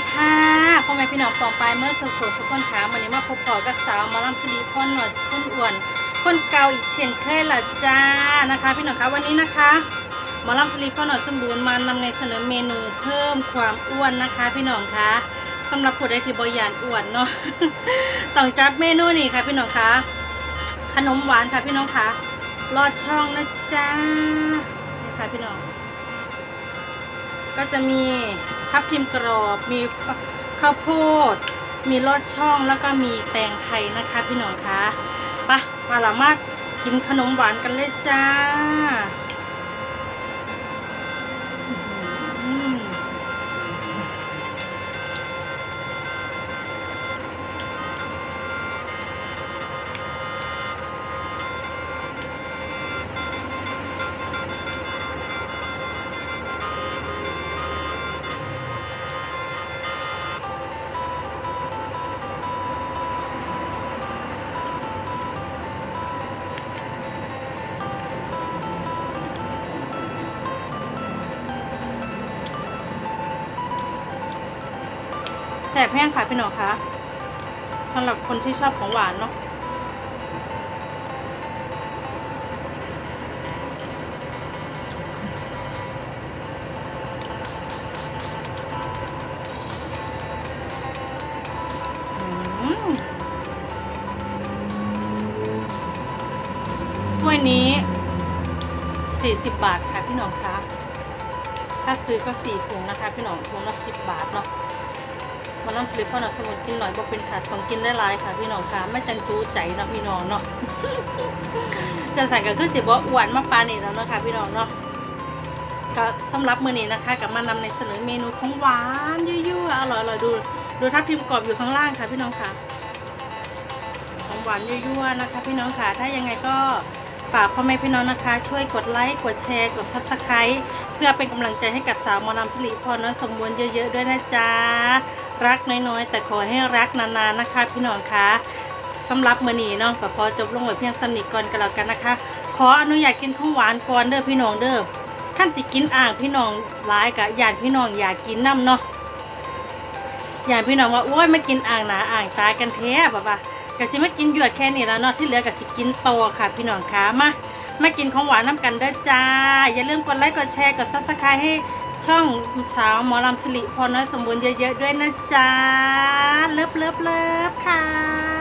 ีค่ะพี่น้องปองไปเมื่อสุขสุขคนขาวันนี้มาพบปอกับสาวมาลำสลีพอนหน่อยคนอ้วน คนเก่าอีกเช่นเคยละจ้านะคะ พี่น้องคะวันนี้นะคะมอลำสลีพอนหน่อยสมบูรณ์มานำในเสนอเมนูเพิ่มความอ้วนนะคะ พี่น้องคะสำหรับผู้ใดที่บอยานอ้วนเนาะต้องจัดเมนูนี้ค่ะ พี่น้องคะขนมหวานค่ะพี่น้องคะลอดช่องนะจ้านี่ค่ะพี่น้อง ก็จะมีทับทิมกรอบ มีข้าวโพด มีลอดช่องแล้วก็มีแตงไทยนะคะ พี่น้องคะไปะมาสามากินขนมหวานกันเลยจ้า แสบแห้งค่ะพี่น้องคะสำหรับคนที่ชอบของหวานเนาะอืมถ้วยนี้ 40 บาทค่ะพี่น้องคะถ้าซื้อก็สี่ถุงนะคะ พี่น้องถุงละสิบบาทเนาะ มาล่ำฟลิปพ่อหน่อยสมุนกินหน่อยบอกเป็นขาดต้องกินได้หลายค่ะ พี่น้องค่ะไม่จังจูใจนะพี่น้องเนาะจะใส่ก็คือสิบ่อ้วนมากปานนี่แล้วเนาะค่ะพี่น้องเนาะก็สำหรับมื้อนี้นะคะกับมานำในเสนอเมนูของหวานยั่วๆอร่อยๆดูดูทับทิมกรอบอยู่ข้างล่างค่ะ พี่น้องค่ะของหวานยั่วๆนะคะ พี่น้องค่ะ ถ้ายังไงก็ฝากพ่อแม่พี่น้องนะคะ ช่วยกดไลค์กดแชร์กดซับสไครต์เพื่อเป็นกำลังใจให้กับสาวมอนำสิริพรน้อยสมบูรณ์เยอะ ๆ ด้วยนะจ๊ะ รักน้อยๆ แต่ขอให้รักนานๆนะคะ พี่น้องคะสำหรับมือนีเนาะก็ขอจบลงไว้เพียงสนิทก่อนกันแล้วกันนะคะ ขออนุญาตกินของหวานก่อนเด้อพี่น้องเด้อขั้นสิกินอ่างพี่น้องหลายกะญาติพี่น้องอยากกินน้ำเนาะญาติพี่น้องว่าโอ้ยไม่กินอ่างหนาอ่างตายกันแท้แบบว่าก็สิมากินหยวดแค่นี้แล้วเนาะที่เหลือก็สิกินโตค่ะ พี่น้องคะมามากินของหวานน้ำกันเด้อจ้า อย่าลืมกดไลค์กดแชร์กดซับสไครต์ให้ ช่องสาวหมอลำสิริพรน้อยสมบูรณ์เยอะๆด้วยนะจ๊ะ เลิฟเลิฟเลิฟค่ะ